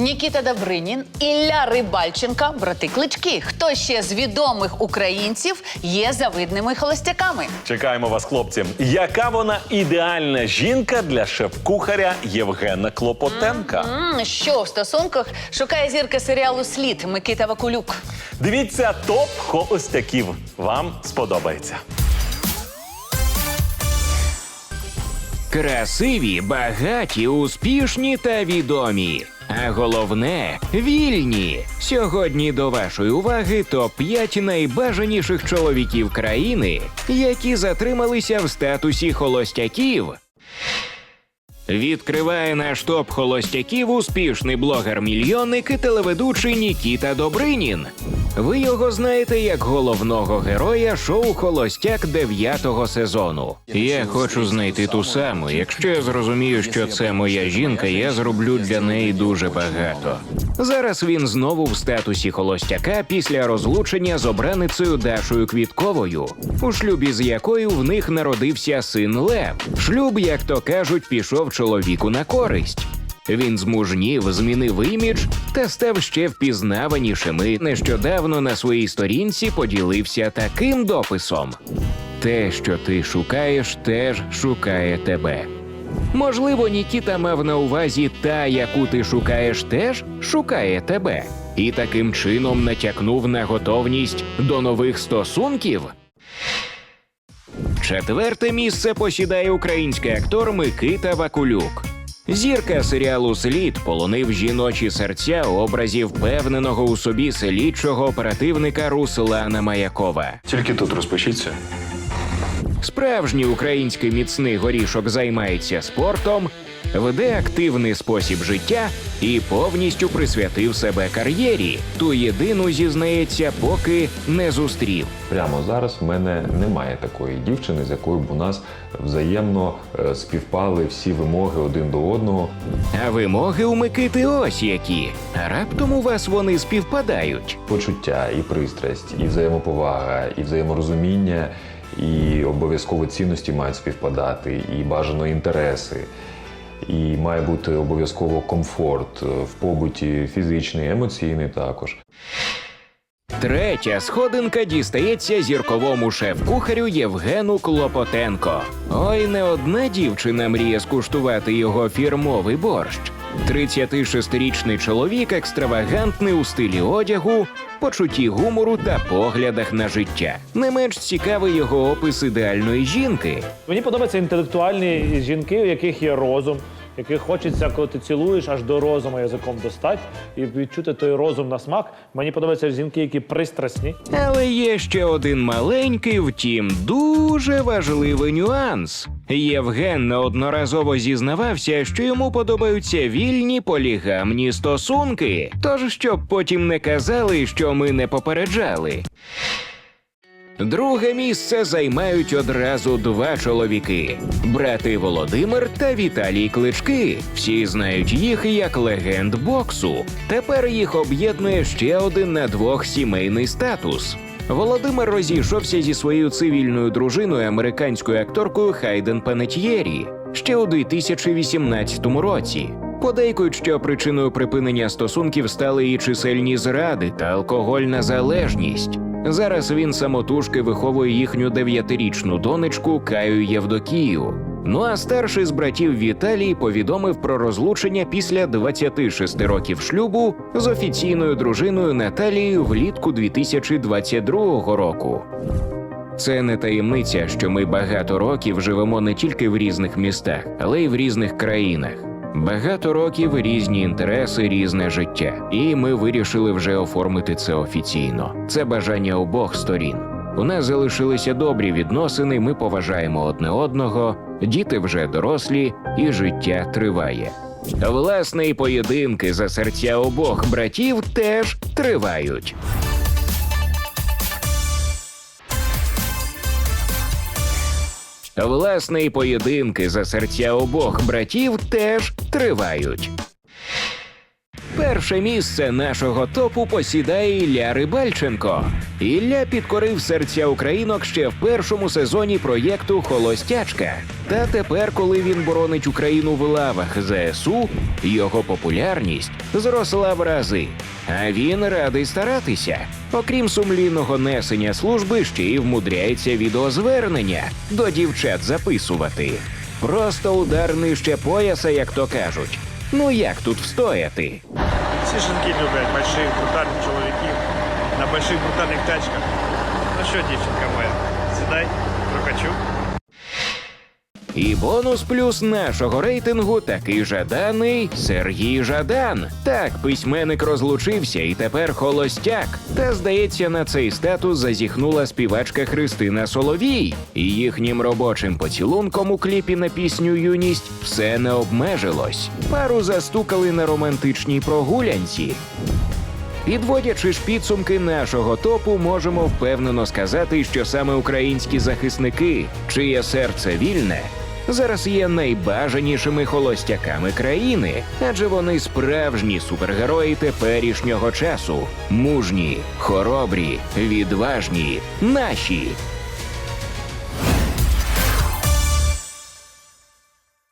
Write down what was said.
Нікіта Добринін, Ілля Рибальченка, брати Клички. Хто ще з відомих українців є завидними холостяками? Чекаємо вас, хлопці. Яка вона ідеальна жінка для шеф-кухаря Євгена Клопотенка? М, що в стосунках шукає зірка серіалу Слід Микита Вакулюк. Дивіться топ холостяків. Вам сподобається. Красиві, багаті, успішні та відомі. А головне вільні. Сьогодні до вашої уваги топ 5 найбажаніших чоловіків країни, які затрималися в статусі холостяків. Відкриває наш топ холостяків успішний блогер-мільйонник і телеведучий Нікіта Добринін. Ви його знаєте як головного героя шоу Холостяк дев'ятого сезону. Я хочу знайти ту саму. Якщо я зрозумію, що це моя жінка, я зроблю для неї дуже багато. Зараз він знову в статусі холостяка після розлучення з обраницею Дашою Квітковою, у шлюбі з якою в них народився син Лев. Шлюб, як то кажуть, пішов чоловіку на користь. Він змужнів, змінив імідж та став ще впізнаванішим і нещодавно на своїй сторінці поділився таким дописом: Те, що ти шукаєш, теж шукає тебе. Можливо, Нікіта мав на увазі та, яку ти шукаєш, теж шукає тебе, і таким чином натякнув на готовність до нових стосунків. Четверте місце посідає український актор Микита Вакулюк. Зірка серіалу Слід полонив жіночі серця у образі впевненого у собі селідчого оперативника Руслана Маякова. Тільки тут розпишіться. Справжній український міцний горішок займається спортом, веде активний спосіб життя і повністю присвятив себе кар'єрі. Ту єдину зізнається, поки не зустрів. Прямо зараз в мене немає такої дівчини, з якою б у нас взаємно е, співпали всі вимоги один до одного. А вимоги у Микити ось які. Раптом у вас вони співпадають. Почуття і пристрасть, і взаємоповага, і взаєморозуміння, і обов'язково цінності мають співпадати, і бажано інтереси. І має бути обов'язково комфорт е, в побуті фізичний, емоційний також. Третя сходинка дістається зірковому шеф-кухарю Євгену Клопотенко. Ой, не одна дівчина мріє скуштувати його фірмовий борщ. 36-річний чоловік екстравагантний у стилі одягу, почутті гумору та поглядах на життя. Не менш цікавий його опис ідеальної жінки. Мені подобаються інтелектуальні жінки, у яких є розум, яких хочеться, коли ти цілуєш, аж до розуму язиком достати і відчути той розум на смак. Мені подобаються жінки, які пристрасні. Але є ще один маленький, втім, дуже важливий нюанс. Євген неодноразово зізнавався, що йому подобаються вільні полігамні стосунки. Тож, щоб потім не казали, що ми не попереджали. Друге місце займають одразу два чоловіки: брати Володимир та Віталій Клички. Всі знають їх як легенд боксу. Тепер їх об'єднує ще один на двох сімейний статус. Володимир розійшовся зі своєю цивільною дружиною американською акторкою Хайден Панетьєрі ще у 2018 році. Подейкують, що причиною припинення стосунків стали і чисельні зради та алкогольна залежність. Зараз він самотужки виховує їхню дев'ятирічну донечку Каю Євдокію. Ну а старший з братів Віталій повідомив про розлучення після 26 років шлюбу з офіційною дружиною Наталією влітку 2022 року. Це не таємниця, що ми багато років живемо не тільки в різних містах, але й в різних країнах. Багато років різні інтереси, різне життя, і ми вирішили вже оформити це офіційно. Це бажання обох сторін. У нас залишилися добрі відносини. Ми поважаємо одне одного, діти вже дорослі, і життя триває. Власне, і поєдинки за серця обох братів теж тривають. Власне, і поєдинки за серця обох братів теж тривають. Перше місце нашого топу посідає Ілля Рибальченко. Ілля підкорив серця українок ще в першому сезоні проєкту Холостячка. Та тепер, коли він боронить Україну в лавах ЗСУ, його популярність зросла в рази. А він радий старатися. Окрім сумлінного несення служби, ще й вмудряється відеозвернення до дівчат записувати. Просто удар нижче пояса, як то кажуть. Ну як тут встояти? Всі жінки люблять больших, брутальних чоловіків на больших брутальних тачках. Ну що, дівчинка моя, сідай, прокачу. І бонус плюс нашого рейтингу такий жаданий Сергій Жадан. Так, письменник розлучився і тепер холостяк. Та здається, на цей статус зазіхнула співачка Христина Соловій. І їхнім робочим поцілунком у кліпі на пісню Юність все не обмежилось. Пару застукали на романтичній прогулянці. Підводячи ж підсумки нашого топу, можемо впевнено сказати, що саме українські захисники, чиє серце вільне, зараз є найбажанішими холостяками країни, адже вони справжні супергерої теперішнього часу, мужні, хоробрі, відважні, наші.